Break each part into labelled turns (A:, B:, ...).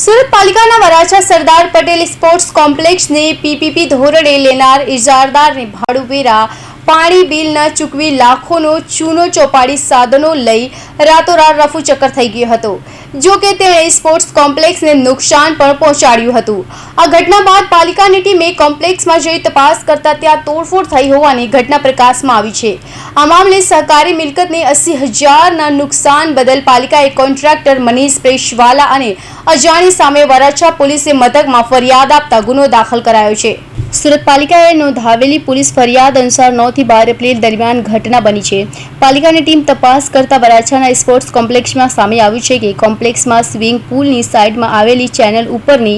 A: સુરત પાલિકાના વરાછા સરદાર પટેલ સ્પોર્ટ્સ કોમ્પ્લેક્સને પીપીપી ધોરણે લેનાર ઇજારદારને ભાડું વેરા પાણી બિલ ન ચૂકવી લાખોનો ચૂનો ચોપાડી સાધનો લઈ રાતોરાત રફુ ચક્કર થઈ ગયો હતો. જો કે તેણે સ્પોર્ટ્સ કોમ્પ્લેક્સને નુકસાન પણ પહોંચાડ્યું હતું. આ ઘટના બાદ પાલિકાની ટીમે કોમ્પ્લેક્સમાં જઈ તપાસ કરતા ત્યાં તોડફોડ થઈ હોવાની ઘટના પ્રકાશમાં આવી છે. આ મામલે સહકારી મિલકતને અસી હજારના નુકસાન બદલ પાલિકાએ કોન્ટ્રાક્ટર મનીષ પ્રેશવાલા અને અજાણી સામે વરાછા પોલીસે મથકમાં ફરિયાદ આપતા ગુનો દાખલ કરાયો છે. સુરત પાલિકાએ નોંધાવેલી પોલીસ ફરિયાદ અનુસાર નવથી બાર એપ્રિલ દરમિયાન ઘટના બની છે. પાલિકાની ટીમ તપાસ કરતા વરાછાના સ્પોર્ટ્સ કોમ્પ્લેક્સમાં સામે આવ્યું છે કે કોમ્પ્લેક્સમાં સ્વિમિંગ પુલની સાઇડમાં આવેલી ચેનલ ઉપરની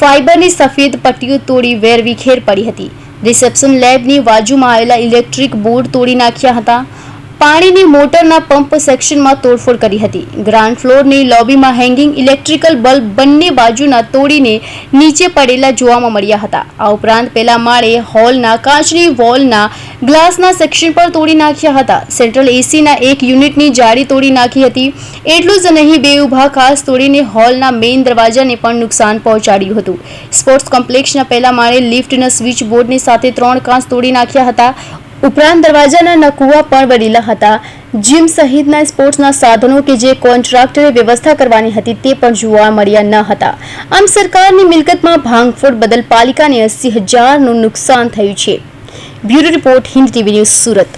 A: ફાઇબરની સફેદ પટ્ટીઓ તોડી વેરવિખેર પડી હતી. રિસેપ્શન લેબની બાજુમાં આવેલા ઇલેક્ટ્રિક બોર્ડ તોડી નાખ્યા હતા. પાણીની મોટરના પંપ સેક્શનમાં તોડફોડ કરી હતી. ગ્રાઉન્ડ ફ્લોરની લોબીમાં હેંગિંગ ઇલેક્ટ્રિકલ બલ્બ બંને બાજુના તોડીને નીચે પડેલા જોવામાં મળ્યા હતા. આ ઉપરાંત પેલા માળે હોલના, કાચની વોલના, ગ્લાસના સેક્શન પર તોડી નાખ્યા હતા. સેન્ટ્રલ એસીના એક યુનિટની જાળી તોડી નાખી હતી. એટલું જ નહીં, બે ઊભા ખાસ તોડીને હોલના મેઇન દરવાજાને પણ નુકસાન પહોંચાડ્યું હતું. સ્પોર્ટ્સ કોમ્પ્લેક્ષના પહેલા માળે લિફ્ટના સ્વિચ બોર્ડની સાથે ત્રણ કાચ તોડી નાખ્યા હતા. ઉપરાંત દરવાજાના નકુવા પણ બનેલા હતા. જીમ સહિતના સ્પોર્ટ્સના સાધનો કે જે કોન્ટ્રાક્ટરે વ્યવસ્થા કરવાની હતી તે પણ જોવા મળ્યા ન હતા. આમ સરકારની મિલકતમાં ભાંગફોડ બદલ પાલિકાને એસી હજારનું નુકસાન થયું છે. Bureau report Hind TV news Surat.